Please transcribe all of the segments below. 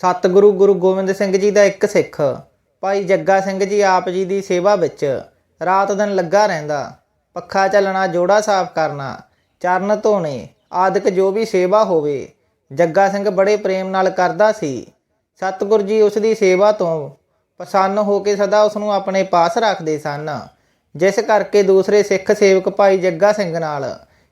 ਸਤਿਗੁਰੂ ਗੁਰੂ ਗੋਬਿੰਦ ਸਿੰਘ ਜੀ ਦਾ ਇੱਕ ਸਿੱਖ, ਭਾਈ ਜੱਗਾ ਸਿੰਘ ਜੀ ਆਪ ਜੀ ਦੀ ਸੇਵਾ ਵਿੱਚ ਰਾਤ ਦਿਨ ਲੱਗਾ ਰਹਿੰਦਾ। ਪੱਖਾ ਚੱਲਣਾ, ਜੋੜਾ ਸਾਫ਼ ਕਰਨਾ, ਚਰਨ ਧੋਣੇ ਆਦਿਕ ਜੋ ਵੀ ਸੇਵਾ ਹੋਵੇ, ਜੱਗਾ ਸਿੰਘ ਬੜੇ ਪ੍ਰੇਮ ਨਾਲ ਕਰਦਾ ਸੀ। ਸਤਿਗੁਰ ਜੀ ਉਸ ਦੀ ਸੇਵਾ ਤੋਂ ਪ੍ਰਸੰਨ ਹੋ ਕੇ ਸਦਾ ਉਸ ਨੂੰ ਆਪਣੇ ਪਾਸ ਰੱਖਦੇ ਸਨ, ਜਿਸ ਕਰਕੇ ਦੂਸਰੇ ਸਿੱਖ ਸੇਵਕ ਭਾਈ ਜੱਗਾ ਸਿੰਘ ਨਾਲ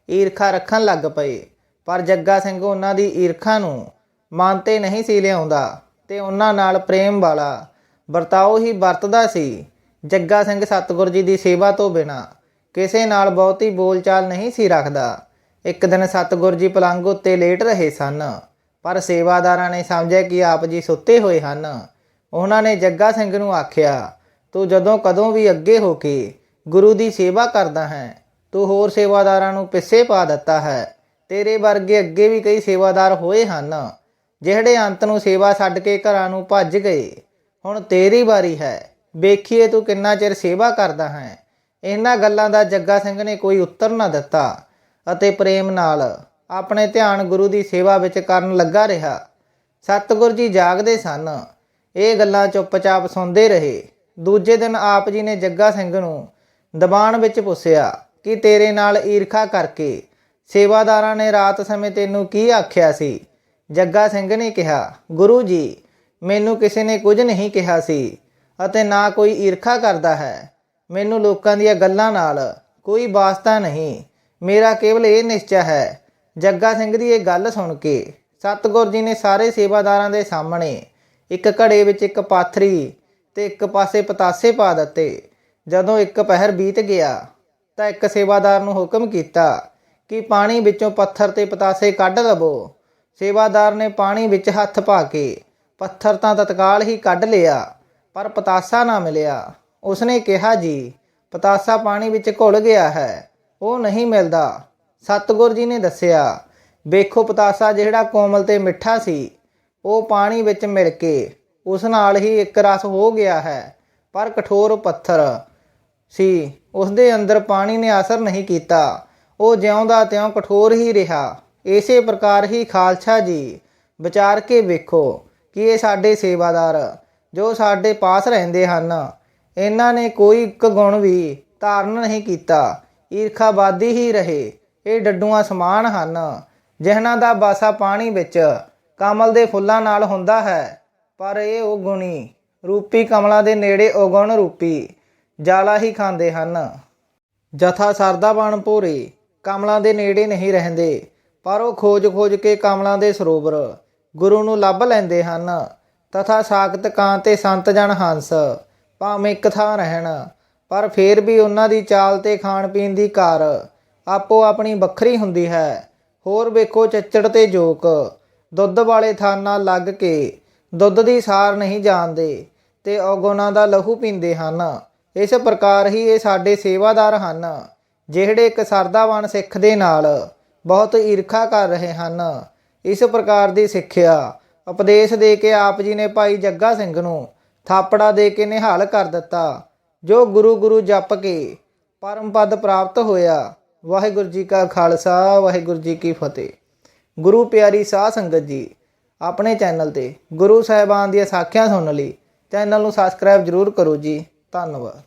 ਈਰਖਾ ਰੱਖਣ ਲੱਗ ਪਏ। ਪਰ ਜੱਗਾ ਸਿੰਘ ਉਹਨਾਂ ਦੀ ਈਰਖਾ ਨੂੰ ਮਨ ਤੇ ਨਹੀਂ ਸੀ ਲਿਆਉਂਦਾ ਤੇ ਉਹਨਾਂ ਨਾਲ ਪ੍ਰੇਮ ਵਾਲਾ ਵਰਤਾਓ ਹੀ ਵਰਤਦਾ ਸੀ। ਜੱਗਾ ਸਿੰਘ ਸਤਿਗੁਰ ਜੀ ਦੀ ਸੇਵਾ ਤੋਂ ਬਿਨਾ ਕਿਸੇ ਨਾਲ ਬਹੁਤੀ ਬੋਲਚਾਲ ਨਹੀਂ ਸੀ ਰੱਖਦਾ। ਇੱਕ ਦਿਨ ਸਤਿਗੁਰ ਜੀ ਪਲੰਗ ਉੱਤੇ ਲੇਟ ਰਹੇ ਸਨ, ਪਰ ਸੇਵਾਦਾਰਾਂ ਨੇ ਸਮਝਿਆ ਕਿ ਆਪ ਜੀ ਸੁੱਤੇ ਹੋਏ ਹਨ। ਉਹਨਾਂ ਨੇ ਜੱਗਾ ਸਿੰਘ ਨੂੰ ਆਖਿਆ, ਤੂੰ ਜਦੋਂ ਕਦੋਂ ਵੀ ਅੱਗੇ ਹੋ ਕੇ ਗੁਰੂ ਦੀ ਸੇਵਾ ਕਰਦਾ ਹੈ, ਤੂੰ ਹੋਰ ਸੇਵਾਦਾਰਾਂ ਨੂੰ ਪਿੱਛੇ ਪਾ ਦਿੱਤਾ ਹੈ। ਤੇਰੇ ਵਰਗੇ ਅੱਗੇ ਵੀ ਕਈ ਸੇਵਾਦਾਰ ਹੋਏ ਹਨ। ਜਿਹੜੇ ਅੰਤ ਨੂੰ ਸੇਵਾ ਛੱਡ ਕੇ ਘਰਾਂ ਨੂੰ ਭੱਜ ਗਏ, ਹੁਣ ਤੇਰੀ ਵਾਰੀ ਹੈ। ਵੇਖੀਏ ਤੂੰ ਕਿੰਨਾ ਚਿਰ ਸੇਵਾ ਕਰਦਾ ਹੈ। ਇਹਨਾਂ ਗੱਲਾਂ ਦਾ ਜੱਗਾ ਸਿੰਘ ਨੇ ਕੋਈ ਉੱਤਰ ਨਾ ਦਿੱਤਾ ਅਤੇ ਪ੍ਰੇਮ ਨਾਲ ਆਪਣੇ ਧਿਆਨ ਗੁਰੂ ਦੀ ਸੇਵਾ ਵਿੱਚ ਕਰਨ ਲੱਗਾ ਰਿਹਾ। ਸਤਿਗੁਰ ਜੀ ਜਾਗਦੇ ਸਨ। ਇਹ ਗੱਲਾਂ ਚੁੱਪਚਾਪ ਸੁਣਦੇ ਰਹੇ। ਦੂਜੇ ਦਿਨ ਆਪ ਜੀ ਨੇ ਜੱਗਾ ਸਿੰਘ ਨੂੰ ਦਬਾਣ ਵਿੱਚ ਪੁੱਛਿਆ ਕਿ ਤੇਰੇ ਨਾਲ ਈਰਖਾ ਕਰਕੇ ਸੇਵਾਦਾਰਾਂ ਨੇ ਰਾਤ ਸਮੇਂ ਤੈਨੂੰ ਕੀ ਆਖਿਆ ਸੀ? ਜੱਗਾ ਸਿੰਘ ਨੇ ਕਿਹਾ, ਗੁਰੂ ਜੀ, ਮੈਨੂੰ ਕਿਸੇ ਨੇ ਕੁਝ ਨਹੀਂ ਕਿਹਾ ਸੀ ਅਤੇ ਨਾ ਕੋਈ ਈਰਖਾ ਕਰਦਾ ਹੈ। ਮੈਨੂੰ ਲੋਕਾਂ ਦੀਆਂ ਗੱਲਾਂ ਨਾਲ ਕੋਈ ਵਾਸਤਾ ਨਹੀਂ। ਮੇਰਾ ਕੇਵਲ ਇਹ ਨਿਸ਼ਚੈ ਹੈ, ਜੱਗਾ ਸਿੰਘ ਦੀ ਇਹ ਗੱਲ ਸੁਣ ਕੇ ਸਤਿਗੁਰ ਜੀ ਨੇ ਸਾਰੇ ਸੇਵਾਦਾਰਾਂ ਦੇ ਸਾਹਮਣੇ ਇੱਕ ਘੜੇ ਵਿੱਚ ਇੱਕ ਪਾਥਰੀ ਤੇ ਇੱਕ ਪਾਸੇ ਪਤਾਸੇ ਪਾ ਦਿੱਤੇ। ਜਦੋਂ ਇੱਕ ਪਹਿਰ ਬੀਤ ਗਿਆ, ਤਾਂ ਇੱਕ ਸੇਵਾਦਾਰ ਨੂੰ ਹੁਕਮ ਕੀਤਾ ਕਿ ਪਾਣੀ ਵਿੱਚੋਂ ਪੱਥਰ ਤੇ ਪਤਾਸੇ ਕੱਢ ਲਵੋ ਸੇਵਾਦਾਰ ਨੇ ਪਾਣੀ ਵਿੱਚ ਹੱਥ ਪਾ ਕੇ ਪੱਥਰ ਤਾਂ ਤਤਕਾਲ ਹੀ ਕੱਢ ਲਿਆ, ਪਰ ਪਤਾਸਾ ਨਾ ਮਿਲਿਆ। ਉਸਨੇ ਕਿਹਾ, ਜੀ, ਪਤਾਸਾ ਪਾਣੀ ਵਿੱਚ ਘੁਲ ਗਿਆ ਹੈ, ਉਹ ਨਹੀਂ ਮਿਲਦਾ। ਸਤਿਗੁਰ ਜੀ ਨੇ ਦੱਸਿਆ, ਵੇਖੋ ਪਤਾਸਾ ਜਿਹੜਾ ਕੋਮਲ ਤੇ ਮਿੱਠਾ ਸੀ, ਉਹ ਪਾਣੀ ਵਿੱਚ ਮਿਲ ਕੇ ਉਸ ਨਾਲ ਹੀ ਇੱਕ ਰਸ ਹੋ ਗਿਆ ਹੈ, ਪਰ ਕਠੋਰ ਪੱਥਰ ਸੀ। ਉਸ ਦੇ ਅੰਦਰ ਪਾਣੀ ਨੇ ਅਸਰ ਨਹੀਂ ਕੀਤਾ, ਉਹ ਜਿਉਂਦਾ ਤਿਉਂ ਕਠੋਰ ਹੀ ਰਿਹਾ। ਇਸੇ ਪ੍ਰਕਾਰ ਹੀ ਖਾਲਸਾ ਜੀ, ਵਿਚਾਰ ਕੇ ਵੇਖੋ ਕਿ ਇਹ ਸਾਡੇ ਸੇਵਾਦਾਰ ਜੋ ਸਾਡੇ ਪਾਸ ਰਹਿੰਦੇ ਹਨ, ਇਹਨਾਂ ਨੇ ਕੋਈ ਇੱਕ ਗੁਣ ਵੀ ਧਾਰਨ ਨਹੀਂ ਕੀਤਾ, ਈਰਖਾਵਾਦੀ ਹੀ ਰਹੇ, ਇਹ ਡੱਡੂਆਂ ਸਮਾਨ ਹਨ, ਜਿਹਨਾਂ ਦਾ ਬਾਸਾ ਪਾਣੀ ਵਿੱਚ ਕਮਲ ਦੇ ਫੁੱਲਾਂ ਨਾਲ ਹੁੰਦਾ ਹੈ, ਪਰ ਇਹ ਉਹ ਗੁਣੀ ਰੂਪੀ ਕਮਲਾਂ ਦੇ ਨੇੜੇ ਉਗਣ ਰੂਪੀ ਜਾਲਾ ਹੀ ਖਾਂਦੇ ਹਨ। ਜਥਾ ਸਰਦਾ ਬਣ ਭੋਰੇ ਕਮਲਾਂ ਦੇ ਨੇੜੇ ਨਹੀਂ ਰਹਿੰਦੇ ਪਰ ਉਹ ਖੋਜ-ਖੋਜ ਕੇ ਕਮਲਾਂ ਦੇ ਸਰੋਵਰ ਗੁਰੂ ਨੂੰ ਲੱਭ ਲੈਂਦੇ ਹਨ। ਤਥਾ ਸਾਖਤ ਕਾਂ ਤੇ ਸੰਤ ਜਨ ਹੰਸ, ਭਾਵੇਂ ਇੱਕ ਥਾਂ ਰਹਿਣ, ਪਰ ਫੇਰ ਵੀ ਉਹਨਾਂ ਦੀ ਚਾਲ ਤੇ ਖਾਣ ਪੀਣ ਦੀ ਕਾਰ ਆਪੋ ਆਪਣੀ ਵੱਖਰੀ ਹੁੰਦੀ ਹੈ। ਹੋਰ ਵੇਖੋ ਚੱਚੜ ਤੇ ਜੋਕ, ਦੁੱਧ ਵਾਲੇ ਥਾਂ ਨਾਲ ਲੱਗ ਕੇ ਦੁੱਧ ਦੀ ਸਾਰ ਨਹੀਂ ਜਾਣਦੇ ਤੇ ਔਗੁਣਾਂ ਦਾ ਲਹੂ ਪੀਂਦੇ ਹਨ। ਇਸ ਪ੍ਰਕਾਰ ਹੀ ਇਹ ਸਾਡੇ ਸੇਵਾਦਾਰ ਹਨ, ਜਿਹੜੇ ਇੱਕ ਸਰਦਾਵਾਨ ਸਿੱਖ ਦੇ ਨਾਲ ਬਹੁਤ ਈਰਖਾ ਕਰ ਰਹੇ ਹਨ। ਇਸ ਪ੍ਰਕਾਰ ਦੀ ਸਿੱਖਿਆ ਉਪਦੇਸ਼ ਦੇ ਕੇ ਆਪ ਜੀ ਨੇ ਭਾਈ ਜੱਗਾ ਸਿੰਘ ਨੂੰ ਥਾਪੜਾ ਦੇ ਕੇ ਨਿਹਾਲ ਕਰ ਦਿੱਤਾ, ਜੋ ਗੁਰੂ ਗੁਰੂ ਜਪ ਕੇ ਪਰਮ ਪਦ ਪ੍ਰਾਪਤ ਹੋਇਆ। ਵਾਹਿਗੁਰੂ ਜੀ ਕਾ ਖਾਲਸਾ, ਵਾਹਿਗੁਰੂ ਜੀ ਕੀ ਫਤਿਹ। ਗੁਰੂ ਪਿਆਰੀ ਸਾਧ ਸੰਗਤ ਜੀ, ਆਪਣੇ ਚੈਨਲ ਤੇ ਗੁਰੂ ਸਾਹਿਬਾਨ ਦੀਆਂ ਸਾਖੀਆਂ ਸੁਣਨ ਲਈ ਚੈਨਲ ਨੂੰ ਸਬਸਕ੍ਰਾਈਬ ਜਰੂਰ ਕਰੋ ਜੀ। ਧੰਨਵਾਦ।